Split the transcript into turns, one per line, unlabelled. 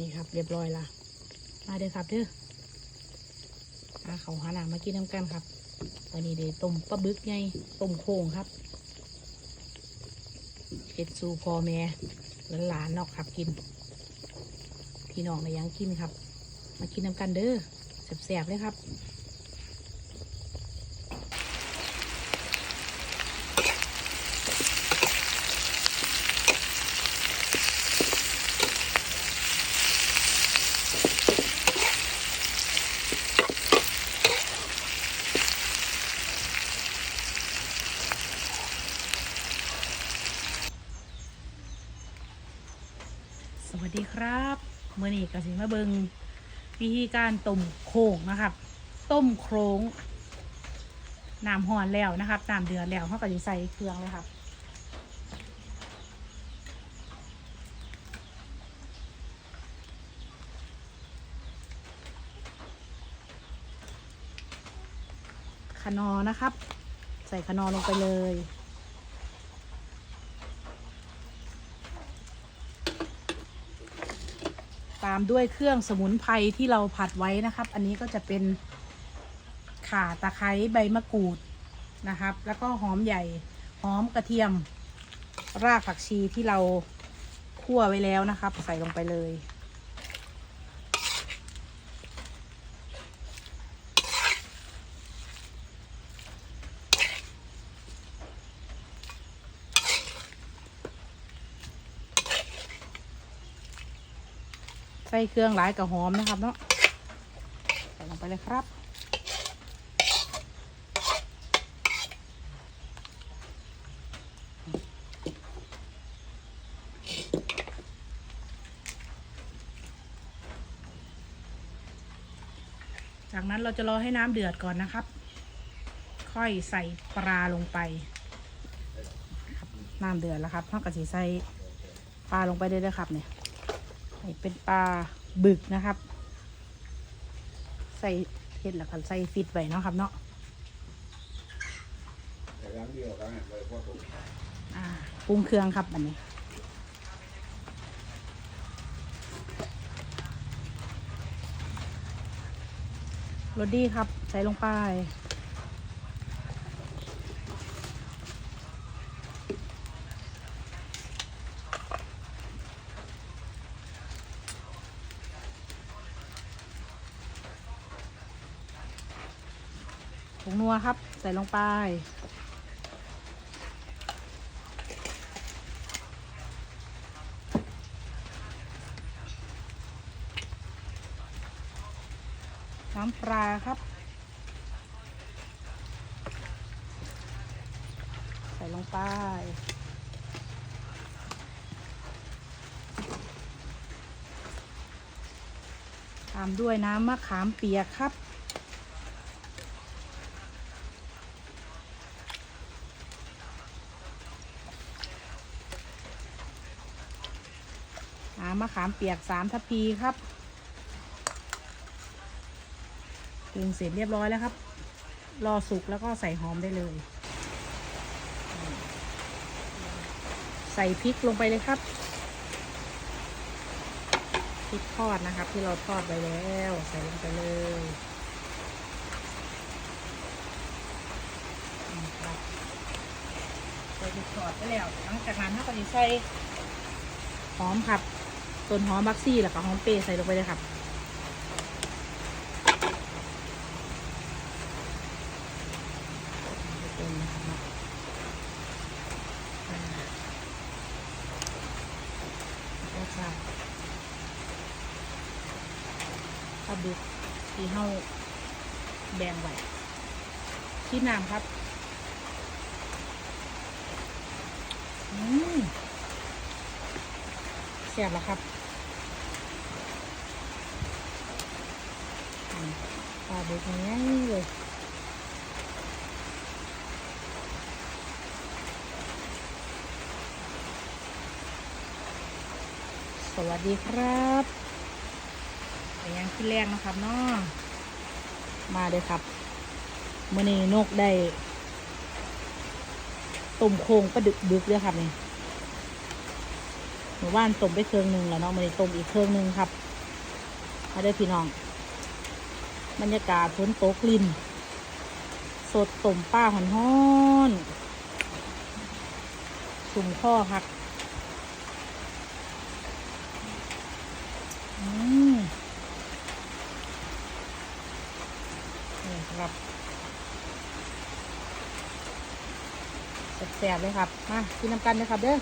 นี่ครับ เรียบร้อยละมาเด้อครับเด้อมาเขาหาหนามากินน้ำกันครับวันนี้เดี๋ยวต้มปลาบึกไงต้มโค้งครับเห็ดสูพ่อแม่หลานๆนอกครับกิน พี่น้องในยังกินครับ มากินน้ำกันเด้อแสบๆเลยครับ สวัสดีครับเมื่อนี้กสิมาเบิงวิธีการต้มโค้งนะครับ ต้มโครงน้ำห่อนแล้วนะครับน้ำเดือดแล้วเขาก็จะใส่เครื่องเลยครับขนอนะครับ ใส่ขนอลงไปเลย ตามด้วยเครื่องสมุนไพรที่เราผัดไว้นะครับ อันนี้ก็จะเป็นข่าตะไคร้ใบมะกรูดนะครับ แล้วก็หอมใหญ่หอมกระเทียม รากผักชีที่เราคั่วไว้แล้วนะครับ ใส่ลงไปเลย ใส่เครื่องหลายกับหอมนะครับเนาะใส่ลงไปเลยครับจากนั้นเราจะรอให้น้ำเดือดก่อนนะครับ ค่อยใส่ปลาลงไป น้ำเดือดแล้วครับพ่อกระสีใส่ปลาลงไปได้เลยครับเนี่ย นี่เป็นปลาบึกนะครับ ใส่เห็ดแล้วก็ใส่ฟิตไว้เนาะครับเนาะ
แต่ร้านเดียวกันเลยพ่อถูก
อ่าปรุงเครื่องครับอันนี้โรดดี้ครับ ใส่ลงไป ผงนัวครับ ใส่ลงไป น้ำปลาครับ ใส่ลงไปตามด้วยน้ำมะขามเปียกครับ มะขามเปียกสามทัพพีครับปรุงเสร็จเรียบร้อยแล้วครับ รอสุกแล้วก็ใส่หอมได้เลย ใส่พริกลงไปเลยครับพริกทอดนะครับ ที่เราทอดไปแล้ว ใส่ลงไปเลยใส่พริกทอดไปแล้วหลังจากนั้นเราก็จะใส่หอมครับ ต้นหอมบักซี่แล้วก็หอมเปรย์ใส่ลงไปเลยครับเป็นนะครับเนาะอ่าก็จะปลาบึกที่เฮาแบงไว้ที่น้ำครับ อืมเสียบแล้วครับอืมปลาบึกง่ายเลยสวัสดีครับเป็นยังขึ้นแรกนะครับเนาะมาเลยครับมื่อนี้นกได้ต้มโครงปลาดึกดึกเลยครับนี่หมู่บ้านต้มไปเครื่องหนึ่งแล้วเนาะมันได้ต้มอีกเครื่องหนึ่งครับมาได้พี่น้อง บรรยากาศฝนตกลิน สดต้มป้าหอนห้อนสุ่มข้อหักอืมนี่ครับแซ่บๆเลยครับ มากินน้ำกันเลยครับเด้อ